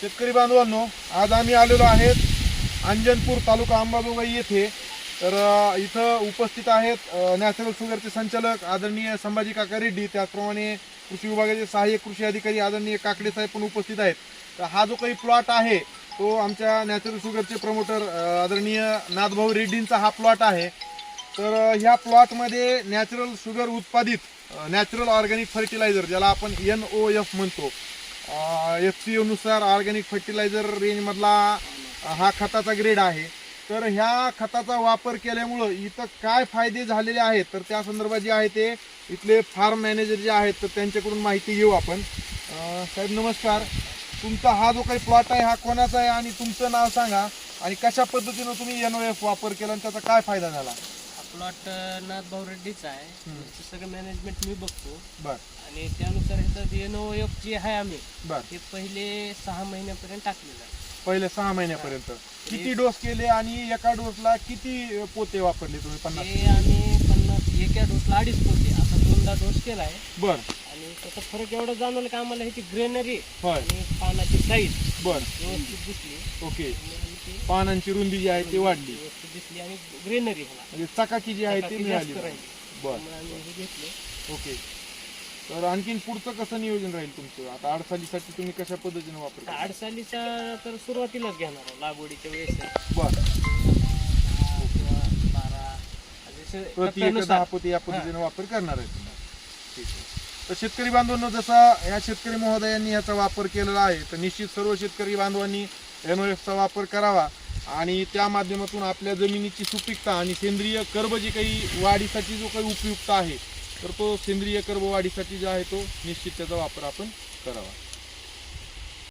शेतकरी बांधवांनो आज आम्ही आलेलो आहेत अंजनपूर तालुका अंबाजोगाई येथे. तर इथं उपस्थित आहेत नॅचरल शुगरचे संचालक आदरणीय संभाजी काका रेड्डी त्याचप्रमाणे कृषी विभागाचे सहाय्यक कृषी अधिकारी आदरणीय काकडे साहेब पण उपस्थित आहेत. तर हा जो काही प्लॉट आहे तो आमच्या नॅचरल शुगरचे प्रमोटर आदरणीय नाथभाऊ रेड्डींचा हा प्लॉट आहे. तर ह्या प्लॉटमध्ये नॅचरल शुगर उत्पादित नॅचरल ऑर्गॅनिक फर्टिलायझर ज्याला आपण एन ओ एफ म्हणतो एफ सी ओनुसार ऑर्गॅनिक फर्टिलायझर रेंजमधला हा खताचा ग्रेड आहे. तर ह्या खताचा वापर केल्यामुळं इथं काय फायदे झालेले आहेत? तर त्या संदर्भात जे आहे ते इथले फार्म मॅनेजर जे आहेत तर त्यांच्याकडून माहिती घेऊ आपण. साहेब नमस्कार. तुमचा हा जो काही प्लॉट आहे हा कोणाचा आहे? आणि तुमचं नाव सांगा. आणि कशा पद्धतीनं तुम्ही एन ओ एफ वापर केला आणि त्याचा काय फायदा झाला? प्लॉट नाथभाऊ रेड्डीचा आहे. त्याचं सगळं मॅनेजमेंट मी बघतो. बर. आणि त्यानुसार ह्याचं एनओ एफ जे आहे आम्ही बर. ते पहिले सहा महिन्यापर्यंत टाकलेलं आहे. पहिले सहा महिन्यापर्यंत. किती डोस केले आणि एका डोसला किती पोते वापरले तुम्ही? पन्नास. ते आम्ही पन्नास एका डोसला अडीच पोते. आता दोनदा डोस केला आहे. बर. आणि त्याचा फरक एवढं जाणवलं की आम्हाला ह्याची ग्रेनरी होय. आणि पानाची साईज बर. व्यवस्थित दिसली. ओके. पानांची रुंदी जी आहे ती वाढली. व्यवस्थित दिसली आणि ग्रेनरी म्हणजे चकाकी जी आहे ती मिळाली. बर. ओके. तर आणखीन पुढचं कसं नियोजन राहील तुमचं? आता अडसालीसाठी तुम्ही कशा पद्धतीने आता वापरता आडसालीचा तर सुरुवातीलाच घेणार आहोत लागवडीच्या वेळेस. बर. दहा प्रति पोते या पद्धतीने वापर करणार आहे तुम्ही. ठीक आहे. तर शेतकरी बांधवांनो जसा ह्या शेतकरी महोदयांनी याचा वापर केलेला आहे तर निश्चित सर्व शेतकरी बांधवांनी एनओएफचा वापर करावा आणि त्या माध्यमातून आपल्या जमिनीची सुपीकता आणि सेंद्रिय कर्ब जी काही वाढीसाठी जो काही उपयुक्त आहे तर तो सेंद्रिय कर्ब वाढीसाठी जो आहे तो निश्चित त्याचा वापर आपण करावा.